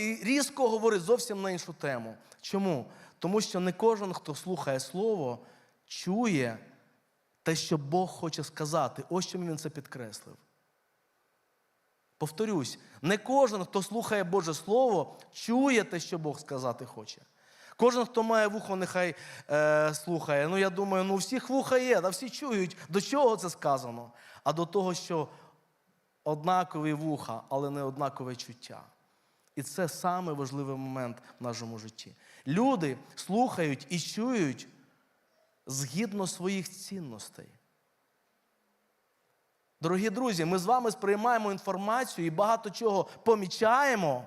і різко говорить зовсім на іншу тему. Чому? Тому що не кожен, хто слухає слово, чує те, що Бог хоче сказати. Ось чому він це підкреслив. Повторюсь, не кожен, хто слухає Боже Слово, чує те, що Бог сказати хоче. Кожен, хто має вухо, нехай е, слухає. Ну, я думаю, ну всіх вуха є, да всі чують, до чого це сказано, а до того, що однакові вуха, але не однакове чуття. І це саме важливий момент в нашому житті. Люди слухають і чують згідно своїх цінностей. Дорогі друзі, ми з вами сприймаємо інформацію і багато чого помічаємо.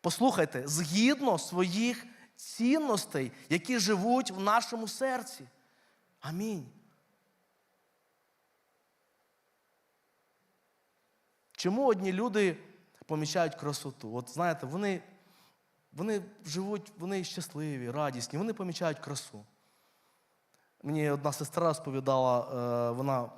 Послухайте, згідно своїх цінностей, які живуть в нашому серці. Амінь. Чому одні люди помічають красоту? От знаєте, вони, вони живуть, вони щасливі, радісні, вони помічають красу. Мені одна сестра розповідала, е, вона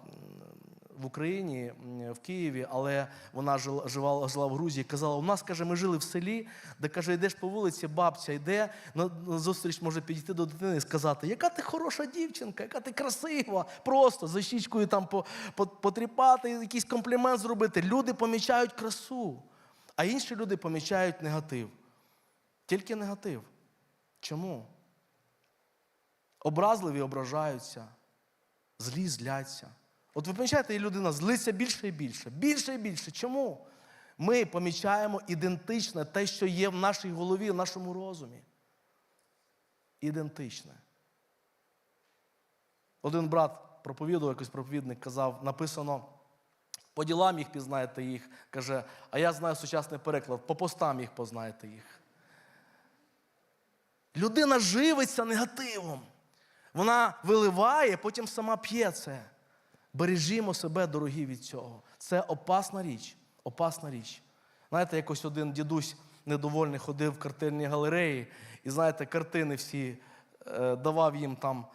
в Україні, в Києві, але вона жила, жила, в Грузії. Казала, у нас, каже, ми жили в селі, де каже, йдеш по вулиці, бабця йде, на, зустріч може підійти до дитини і сказати, яка ти хороша дівчинка, яка ти красива, просто за щічкою там по, по, потріпати, якийсь комплімент зробити. Люди помічають красу, а інші люди помічають негатив. Тільки негатив. Чому? Образливі ображаються, злі зляться. От ви помічаєте, і людина злиться більше і більше, більше і більше. Чому? Ми помічаємо ідентичне те, що є в нашій голові, в нашому розумі. Ідентичне. Один брат проповідував, якийсь проповідник казав, написано, по ділам їх пізнаєте їх. Каже, а я знаю сучасний переклад, по постам їх познаєте їх. Людина живиться негативом. Вона виливає, потім сама п'є це. Бережімо себе, дорогі, від цього. Це опасна річ. Опасна річ. Знаєте, якось один дідусь недовольний ходив в картинні галереї, і знаєте, картини всі е, давав їм там.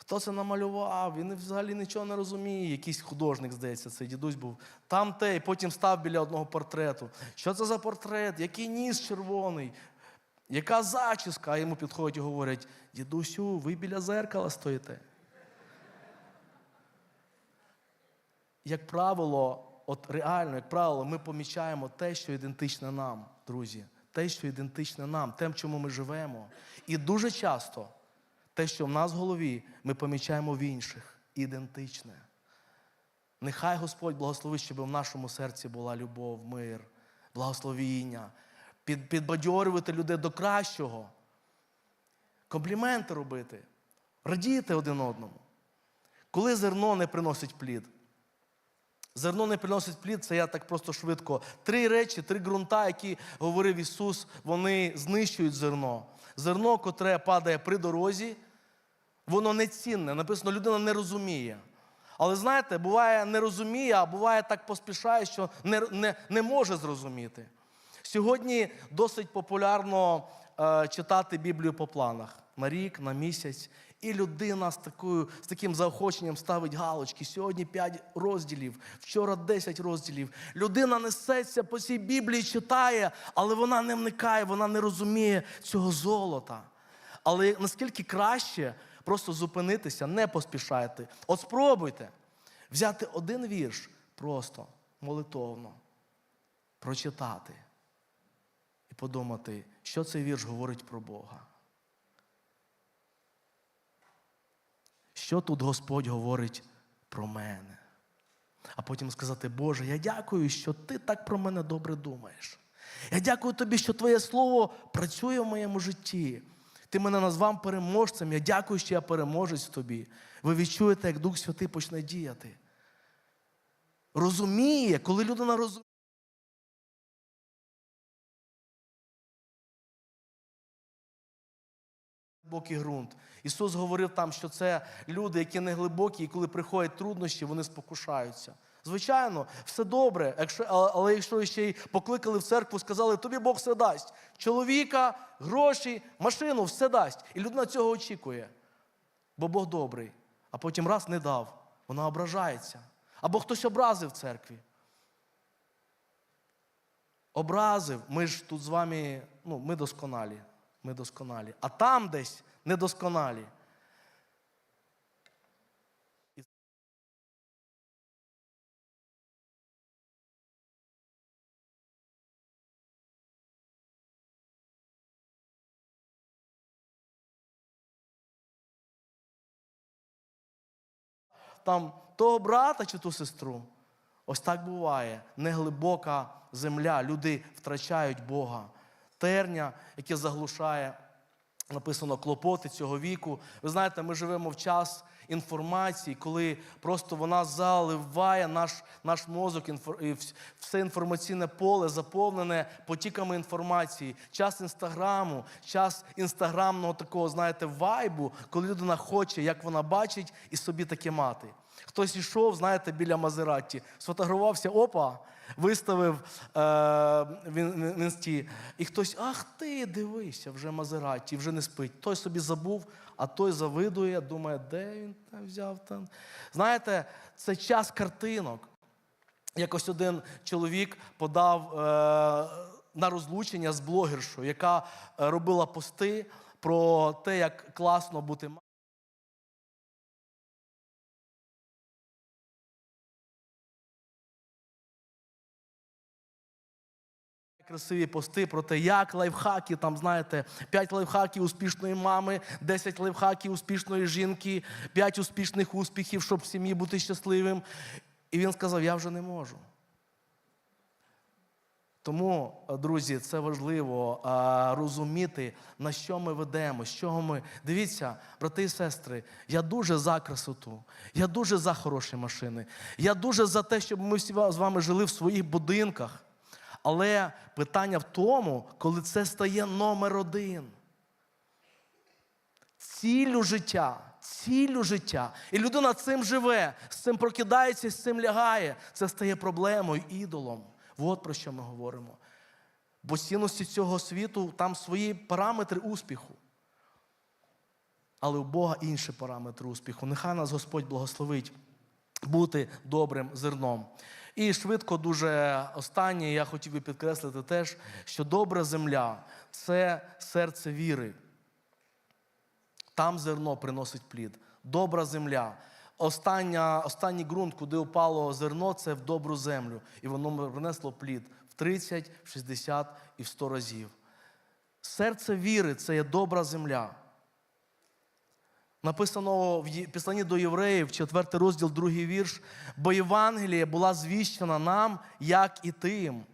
Хто це намалював? Він взагалі нічого не розуміє. Якийсь художник, здається, цей дідусь був. Там те, і потім став біля одного портрету. Що це за портрет? Який ніс червоний? Яка зачіска? А йому підходять і говорять: дідусю, ви біля зеркала стоїте. Як правило, от реально, як правило, ми помічаємо те, що ідентичне нам, друзі. Те, що ідентичне нам, тим, чому ми живемо. І дуже часто те, що в нас в голові, ми помічаємо в інших ідентичне. Нехай Господь благословить, щоб в нашому серці була любов, мир, благословіння, під, підбадьорювати людей до кращого, компліменти робити, радіти один одному. Коли зерно не приносить плід, Зерно не приносить плід, це я так просто швидко. Три речі, три ґрунта, які говорив Ісус, вони знищують зерно. Зерно, котре падає при дорозі, воно не цінне. Написано, людина не розуміє. Але знаєте, буває не розуміє, а буває так поспішає, що не, не, не може зрозуміти. Сьогодні досить популярно е, читати Біблію по планах на рік, на місяць. І людина з, такою, з таким заохоченням ставить галочки. Сьогодні 5 розділів, вчора 10 розділів. Людина несеться по цій Біблії, читає, але вона не вникає, вона не розуміє цього золота. Але наскільки краще просто зупинитися, не поспішайте. От спробуйте взяти один вірш просто молитовно, прочитати і подумати, що цей вірш говорить про Бога. Що тут Господь говорить про мене? А потім сказати, Боже, я дякую, що ти так про мене добре думаєш. Я дякую тобі, що Твоє Слово працює в моєму житті. Ти мене назвав переможцем. Я дякую, що я переможець тобі. Ви відчуєте, як Дух Святий почне діяти. Розуміє, коли людина розуміє. Глибокий ґрунт. Ісус говорив там, що це люди, які не глибокі, і коли приходять труднощі, вони спокушаються. Звичайно, все добре, якщо, але, якщо ще й покликали в церкву, сказали, тобі Бог все дасть. Чоловіка, гроші, машину, все дасть. І людина цього очікує. Бо Бог добрий. А потім раз не дав, вона ображається. Або хтось образив в церкві. образив, ми ж тут з вами, ну, ми досконалі. Ми досконалі. А там десь недосконалі. Там того брата чи ту сестру. Ось так буває. Неглибока земля. Люди втрачають Бога. Терня, яке заглушає, написано, клопоти цього віку. Ви знаєте, ми живемо в час інформації, коли просто вона заливає наш, наш мозок, інфор- все інформаційне поле заповнене потіками інформації. Час інстаграму, час інстаграмного такого, знаєте, вайбу, коли людина хоче, як вона бачить, і собі таке мати. Хтось йшов, знаєте, біля Мазератті, сфотографувався, опа, виставив е, в інсті. І хтось, ах ти, дивися, вже Мазератті, вже не спить. Той собі забув, а той завидує, думає, де він там взяв там. Знаєте, це час картинок. Якось один чоловік подав е, на розлучення з блогершою, яка е, робила пости про те, як класно бути Красиві пости про те, як лайфхаки, там, знаєте, 5 лайфхаків успішної мами, 10 лайфхаків успішної жінки, 5 успішних успіхів, щоб в сім'ї бути щасливим. І він сказав: Я вже не можу. Тому, е, друзі, це важливо а, розуміти, на що ми ведемо, з чого ми. Дивіться, брати і сестри, я дуже за красоту, я дуже за хороші машини, я дуже за те, щоб ми всі з вами жили в своїх будинках. Але питання в тому, коли це стає номер один. Ціллю життя, ціллю життя. І людина цим живе, з цим прокидається, з цим лягає. Це стає проблемою, ідолом. От про що ми говоримо. Бо цінності цього світу там свої параметри успіху. Але у Бога інші параметри успіху. Нехай нас Господь благословить бути добрим зерном. І швидко, дуже останнє, я хотів би підкреслити теж, що добра земля це серце віри. Там зерно приносить плід. Добра земля. Остання, останній ґрунт, куди упало зерно, це в добру землю. І воно принесло плід в 30, в 60 і в 100 разів. Серце віри це є добра земля. Написано в післанні до євреїв, 4 розділ, 2 вірш. Бо Євангеліє була звіщена нам, як і тим,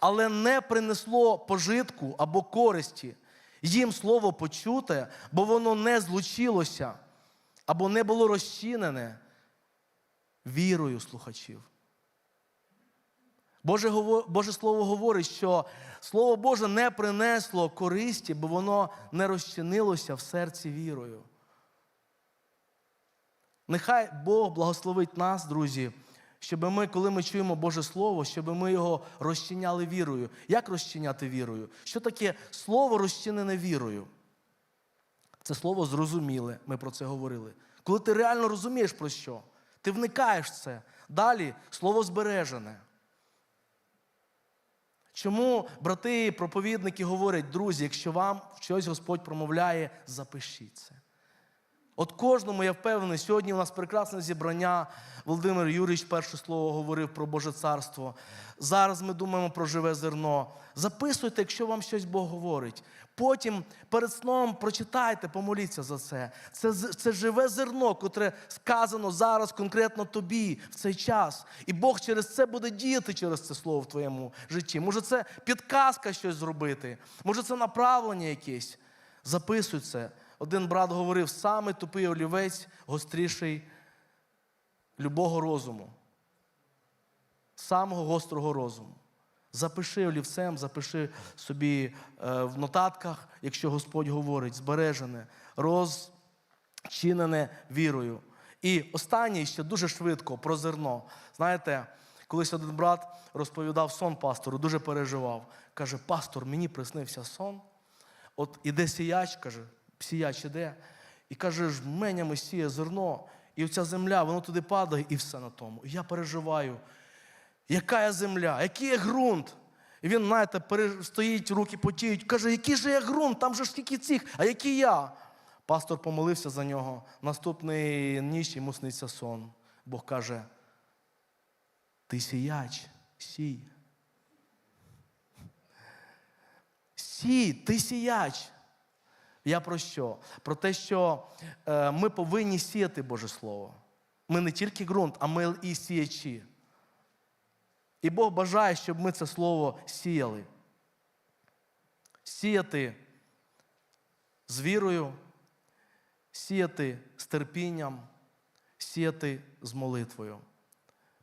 але не принесло пожитку або користі. Їм слово почуте, бо воно не злучилося або не було розчинене вірою слухачів. Боже, Боже Слово говорить, що Слово Боже не принесло користі, бо воно не розчинилося в серці вірою. Нехай Бог благословить нас, друзі, щоб ми, коли ми чуємо Боже Слово, щоб ми його розчиняли вірою. Як розчиняти вірою? Що таке слово розчинене вірою? Це слово зрозуміле, ми про це говорили. Коли ти реально розумієш про що, ти вникаєш в це. Далі слово збережене. Чому брати, проповідники говорять, друзі, якщо вам щось Господь промовляє, запишіть це. От кожному, я впевнений, сьогодні у нас прекрасне зібрання. Володимир Юрійович перше слово говорив про Боже царство. Зараз ми думаємо про живе зерно. Записуйте, якщо вам щось Бог говорить. Потім перед сном прочитайте, помоліться за це. Це, це живе зерно, котре сказано зараз конкретно тобі в цей час. І Бог через це буде діяти через це слово в твоєму житті. Може, це підказка щось зробити, може, це направлення якесь. Записуй це. Один брат говорив, саме тупий олівець гостріший любого розуму. Самого гострого розуму. Запиши олівцем, запиши собі е, в нотатках, якщо Господь говорить, збережене, розчинене вірою. І останнє ще дуже швидко про зерно. Знаєте, колись один брат розповідав сон пастору, дуже переживав. Каже, пастор, мені приснився сон. От іде сіяч, каже, сіяч іде, і каже, жменями сіє зерно, і оця земля, воно туди падає, і все на тому. І я переживаю, яка є земля, який є ґрунт. І він, знаєте, стоїть, руки потіють, каже, який же я ґрунт, там же ж тільки цих, а який я? Пастор помолився за нього. Наступний ніч йому сниться сон. Бог каже: ти сіяч, сій. Сій, ти сіяч. Я про що? Про те, що е, ми повинні сіяти Боже Слово. Ми не тільки ґрунт, а ми і сіячі. І Бог бажає, щоб ми це слово сіяли. Сіяти з вірою, сіяти з терпінням, сіяти з молитвою.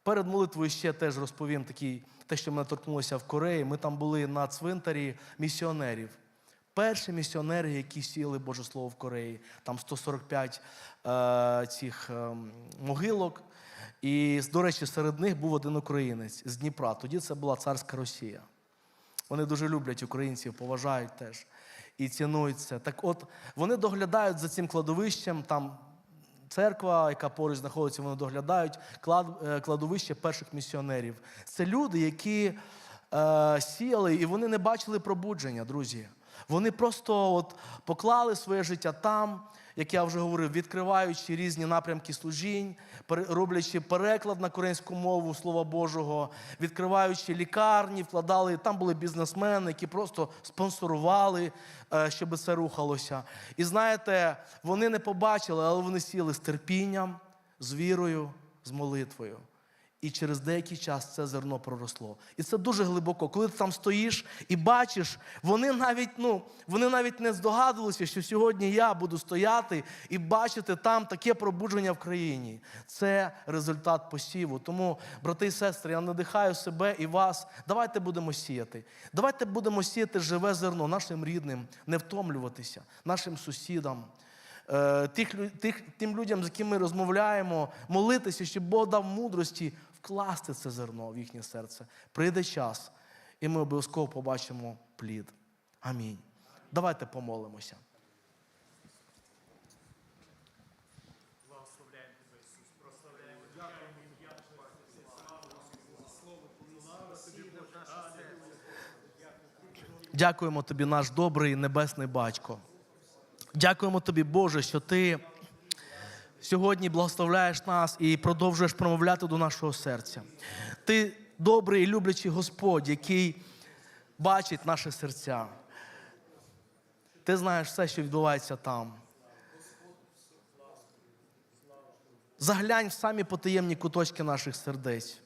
Перед молитвою ще теж розповім такий, те, що мене торкнулося в Кореї. Ми там були на цвинтарі місіонерів. Перші місіонери, які сіяли Боже Слово в Кореї, там 145 е, цих е, могилок. І, до речі, серед них був один українець з Дніпра. Тоді це була царська Росія. Вони дуже люблять українців, поважають теж і цінують це. Так от, вони доглядають за цим кладовищем, там церква, яка поруч знаходиться, вони доглядають клад, е, кладовище перших місіонерів. Це люди, які е, сіяли, і вони не бачили пробудження, друзі. Вони просто от поклали своє життя там, як я вже говорив, відкриваючи різні напрямки служінь, роблячи переклад на корейську мову Слова Божого, відкриваючи лікарні, вкладали. Там були бізнесмени, які просто спонсорували, е, щоб це рухалося. І знаєте, вони не побачили, але вони сіли з терпінням, з вірою, з молитвою. І через деякий час це зерно проросло. І це дуже глибоко. Коли ти там стоїш і бачиш, вони навіть, ну, вони навіть не здогадувалися, що сьогодні я буду стояти і бачити там таке пробудження в країні. Це результат посіву. Тому, брати і сестри, я надихаю себе і вас. Давайте будемо сіяти. Давайте будемо сіяти живе зерно нашим рідним, не втомлюватися, нашим сусідам. Е, Тих, тих, тим людям, з якими ми розмовляємо, молитися, щоб Бог дав мудрості вкласти це зерно в їхнє серце. Прийде час, і ми обов'язково побачимо плід. Амінь. Давайте помолимося. Дякуємо тобі, наш добрий небесний батько. Дякуємо тобі, Боже, що ти сьогодні благословляєш нас і продовжуєш промовляти до нашого серця. Ти добрий і люблячий Господь, який бачить наші серця. Ти знаєш все, що відбувається там. Заглянь в самі потаємні куточки наших сердець.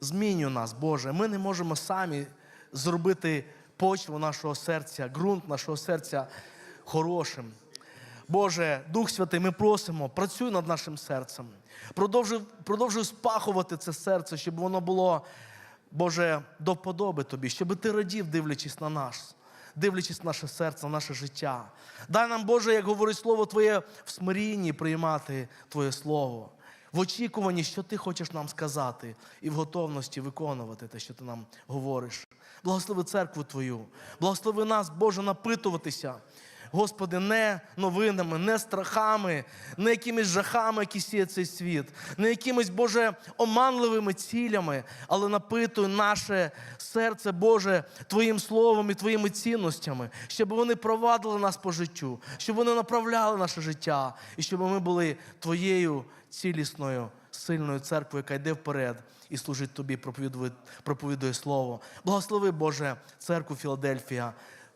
Змінюй нас, Боже. Ми не можемо самі зробити почву нашого серця, ґрунт нашого серця хорошим. Боже, Дух Святий, ми просимо, працюй над нашим серцем. Продовжуй, продовжуй спахувати це серце, щоб воно було, Боже, до вподоби Тобі, щоб ти радів, дивлячись на нас, дивлячись на наше серце, на наше життя. Дай нам, Боже, як говорить Слово Твоє, в смирінні приймати Твоє Слово. В очікуванні, що ти хочеш нам сказати, і в готовності виконувати те, що ти нам говориш. Благослови церкву Твою, благослови нас, Боже, напитуватися. Господи, не новинами, не страхами, не якимись жахами, які сіє цей світ, не якимись, Боже, оманливими цілями, але напитуй наше серце, Боже, Твоїм словом і Твоїми цінностями, щоб вони провадили нас по життю, щоб вони направляли наше життя, і щоб ми були Твоєю цілісною, сильною церквою, яка йде вперед і служить Тобі, проповідує, проповідує Слово. Благослови, Боже, церкву Філадельфія.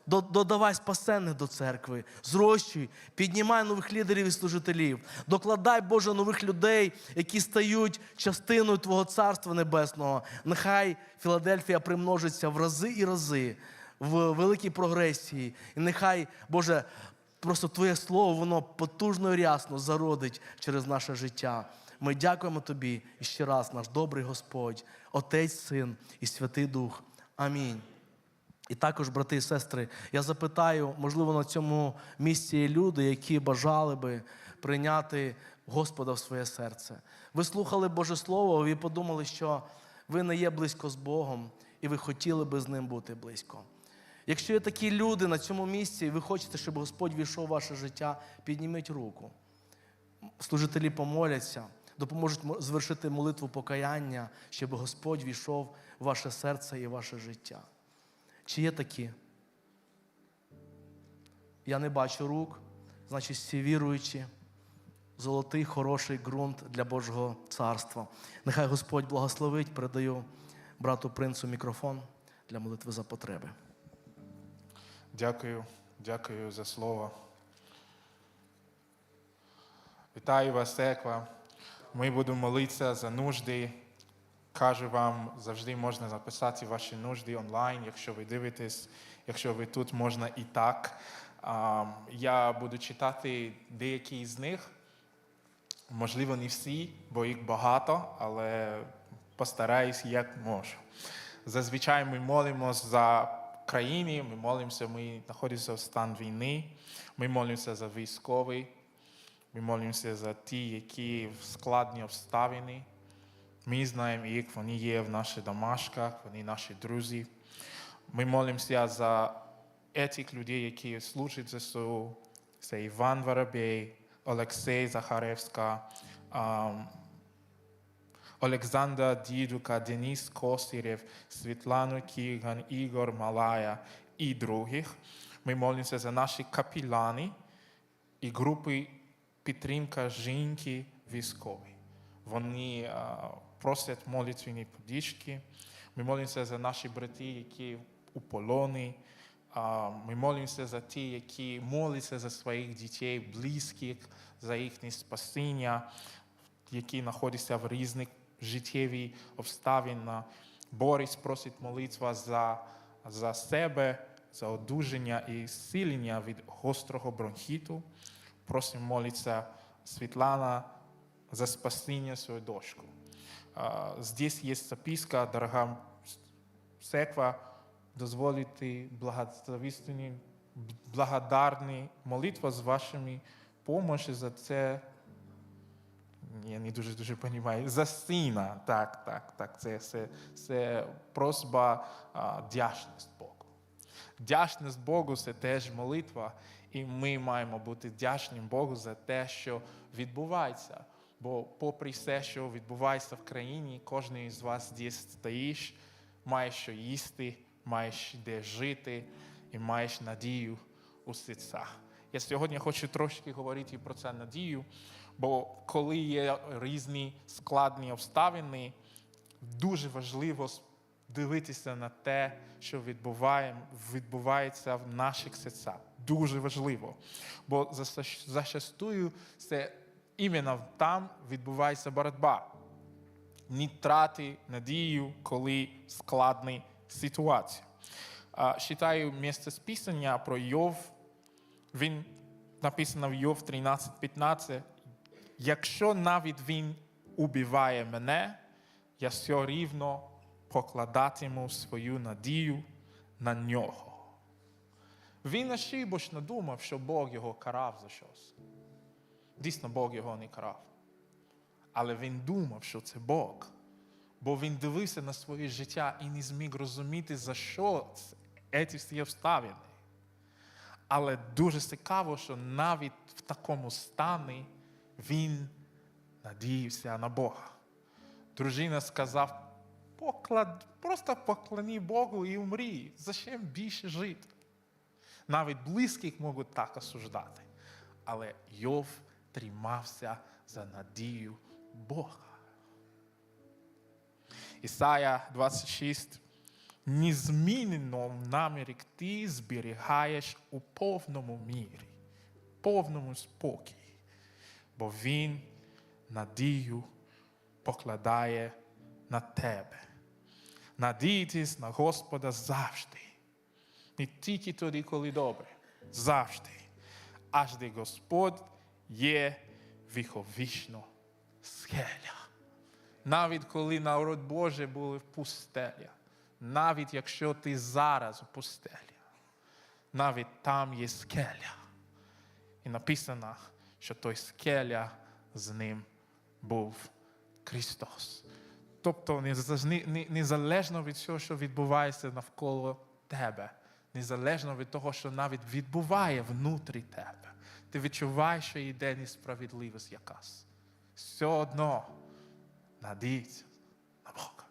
До- Додавай спасенних до церкви, зрощуй, піднімай нових лідерів і служителів, докладай, Боже, нових людей, які стають частиною Твого Царства Небесного. Нехай Філадельфія примножиться в рази і рази в великій прогресії. І нехай, Боже, просто Твоє Слово, воно потужно і рясно зародить через наше життя. Ми дякуємо Тобі і ще раз, наш добрий Господь, Отець, Син і Святий Дух. Амінь. І також, брати і сестри, я запитаю, можливо, на цьому місці є люди, які бажали би прийняти Господа в своє серце. Ви слухали Боже Слово, ви подумали, що ви не є близько з Богом, і ви хотіли би з ним бути близько. Якщо є такі люди на цьому місці, і ви хочете, щоб Господь війшов в ваше життя, підніміть руку. Служителі помоляться. допоможуть звершити молитву покаяння, щоб Господь війшов в ваше серце і ваше життя. Чи є такі? Я не бачу рук, значить, всі віруючі, золотий, хороший ґрунт для Божого царства. Нехай Господь благословить, передаю брату принцу мікрофон для молитви за потреби. Дякую, дякую за слово. Вітаю вас, церква. Ми будемо молитися за нужди. Кажу вам, завжди можна записати ваші нужди онлайн, якщо ви дивитесь, якщо ви тут можна і так. Я буду читати деякі з них. Можливо, не всі, бо їх багато, але постараюсь як можу. Зазвичай ми молимося за країни, ми молимося, ми знаходимося в стан війни, ми молимося за військових, ми молимося за ті, які в складні обставини. Ми знаємо їх, вони є в наших домашках, вони наші друзі. Ми молимося за тих людей, які служать ЗСУ. Це Іван Воробей, Олексій Захаревська, Олександр Дідука, Денис Косирєв, Світлану Кіган, Ігор Малая і других. Ми молимося за наші капілани і групи підтримка жінки військової. Вони просять молитвені подішки. Ми молимося за наші брати, які у полоні. Ми молимося за ті, які моляться за своїх дітей, близьких, за їхнє спасіння, які знаходяться в різних життєвих обставинах. Борис просить молитва за, за себе, за одужання і зцілення від гострого бронхіту. Просимо молитися Світлана за спасіння своєї дочку. Здесь є записка, дорога церква, дозволити благословенні, благодарні молитва з вашими помощі за це. Я не дуже дуже розумію. За сина. Так, так, так. Це, це, це просьба а, вдячність Богу. Вдячність Богу це теж молитва, і ми маємо бути вдячним Богу за те, що відбувається. Бо, попри все, що відбувається в країні, кожен із вас десь стоїш, маєш що їсти, маєш де жити і маєш надію у серцях. Я сьогодні хочу трошки говорити про це надію, бо коли є різні складні обставини, дуже важливо дивитися на те, що відбуває, відбувається в наших серцях. Дуже важливо. Бо зачастую це іменно там відбувається боротьба. Не трати надію, коли складні ситуації. А, Читаю місце списання про Йов. Він написано в Йов 13.15. Якщо навіть він убиває мене, я все рівно покладатиму свою надію на нього. Він ошибочно думав, що Бог його карав за щось. Дійсно, Бог його не карав. Але він думав, що це Бог. Бо він дивився на своє життя і не зміг розуміти, за що ці всі обставини. Але дуже цікаво, що навіть в такому стані він надіявся на Бога. Дружина сказав, поклад, просто поклоні Богу і умрій. Зачем більше жити? Навіть близьких можуть так осуждати. Але Йов тримався за надію Бога. Ісая 26. Незмінно в намірі ти зберігаєш у повному мірі, повному спокій, бо Він надію покладає на тебе. Надійтесь на Господа завжди. Не тільки тоді, коли добре, завжди. Аж де Господь є віховічно схеля. Навіть коли народ Божий були в пустелі, навіть якщо ти зараз у пустелі, навіть там є скеля. І написано, що той скеля з ним був Христос. Тобто, незалежно від цього, що відбувається навколо тебе, незалежно від того, що навіть відбуває внутрі тебе, ти відчуваєш, що йде несправедливість якась. все одно надійтеся на Бога.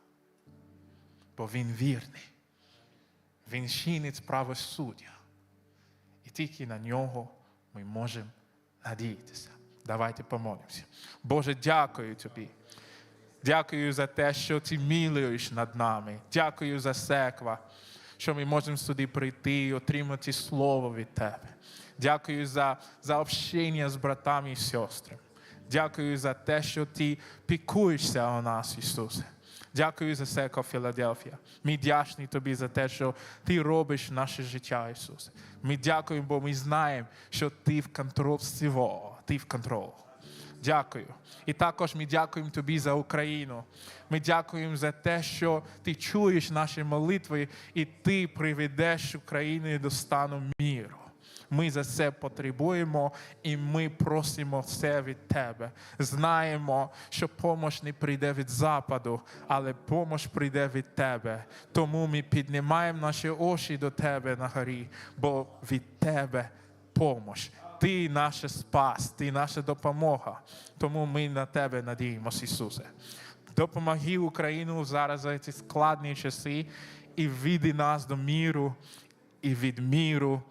Бо Він вірний. Він чинить правосуддя. І тільки на нього ми можемо надіятися. Давайте помолимося. Боже, дякую тобі. Дякую за те, що ти милуєш над нами. Дякую за церква, що ми можемо сюди прийти і отримати слово від тебе. Дякую за, за общення з братами і сестрами. Дякую за те, що ти пікуєшся о нас, Ісусе. Дякую за церкву Філадельфія. Ми вдячні тобі за те, що ти робиш наше життя, Ісусе. Ми дякуємо, бо ми знаємо, що ти в контролі всього. Ти в контролі. Дякую. І також ми дякуємо тобі за Україну. Ми дякуємо за те, що ти чуєш наші молитви і ти приведеш Україну до стану міру. Ми за це потребуємо і ми просимо це від тебе. Знаємо, що помощ не прийде від западу, але помощ прийде від тебе. Тому ми піднімаємо наші очі до тебе на горі, бо від тебе помощ. Ти наша спас, ти наша допомога. Тому ми на тебе надіємося, Ісусе. Допомоги Україну зараз за ці складні часи і веди нас до міру, і від міру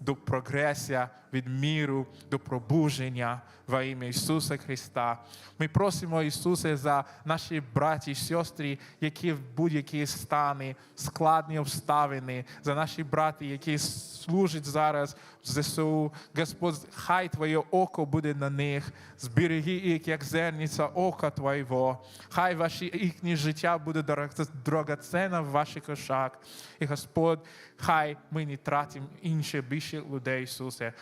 до прогресія, від міру до пробудження во ім'я Ісуса Христа. Ми просимо Ісусе за наші браті і сестри, які в будь-які стани, складні обставини, за наші брати, які служать зараз в ЗСУ. Господь, хай Твоє око буде на них, зберіги їх, як зерниця ока Твоєго. Хай ваше їхнє життя буде дорого- дорогоцінне в ваших очах. І Господь, хай ми не тратимо інше більше людей, Ісусе.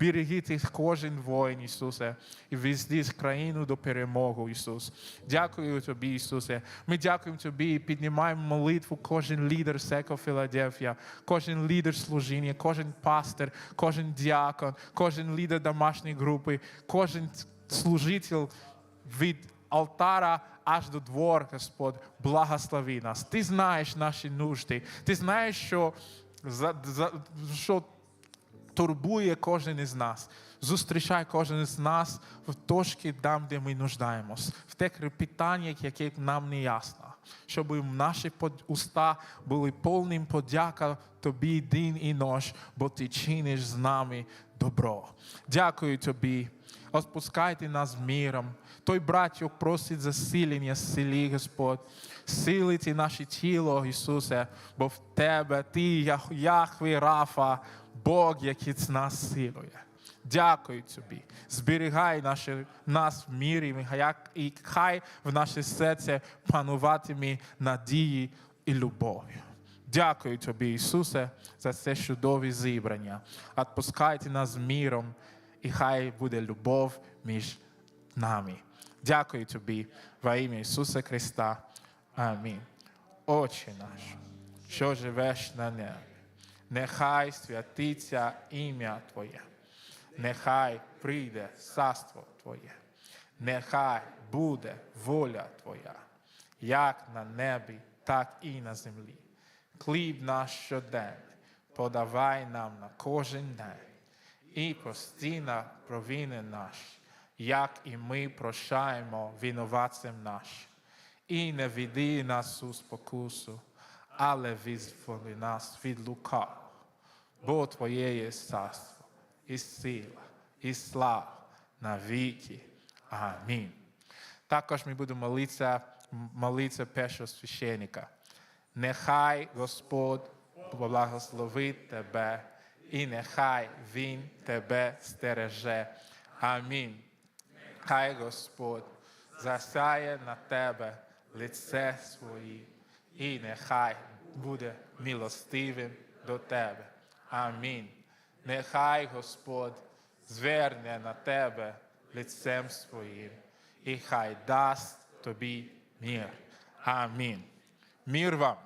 Береги тих кожен воїн, Ісусе, і везди країну до перемоги, Ісус. Дякую Тобі, Ісусе. Ми дякуємо Тобі і піднімаємо молитву кожен лідер Секо Філадельфія, кожен лідер служіння, кожен пастор, кожен діакон, кожен лідер домашньої групи, кожен служитель від алтара аж до двор, Господь, благослови нас. Ти знаєш наші нужди. Ти знаєш, що, за, за, що турбує кожен із нас. Зустрічай кожен із нас в точці там, де ми нуждаємось, в тих питаннях, які нам не ясно. Щоб наші уста були повним подяка тобі день і ніч, бо ти чиниш з нами добро. Дякую тобі. Отпускайте нас миром. Той братьок просить засилення силі, Господь. Силити наше тіло, Ісусе, бо в Тебе Ти, Ях- Яхве Рафа, Бог, який нас силує. Дякую тобі. Зберігай наші, нас в мірі, і хай в наше серце пануватиме надії і любов'ю. Дякую тобі, Ісусе, за це чудове зібрання. Отпускайте нас міром, і хай буде любов між нами. Дякую тобі во ім'я Ісуса Христа. Амінь. Отче наш, що живеш на небі, нехай святиться ім'я Твоє, нехай прийде царство Твоє, нехай буде воля Твоя, як на небі, так і на землі. Хліб наш щоденний подавай нам на кожен день і прости на провини наші, як і ми прощаємо винуватцям нашим. І не веди нас у спокусу, але визволи нас від лукавого. Бо Твоє є царство, і сила, і слава на віки. Амінь. Також ми будемо молитися, молитися першого священника. Нехай Господь благословить тебе, і нехай Він тебе стереже. Амінь. Хай Господь засяє на тебе лице своє, і нехай буде милостивим до тебе. Амінь. Нехай Господь зверне на тебе лицем своїм, і хай дасть тобі мир. Амінь. Мир вам.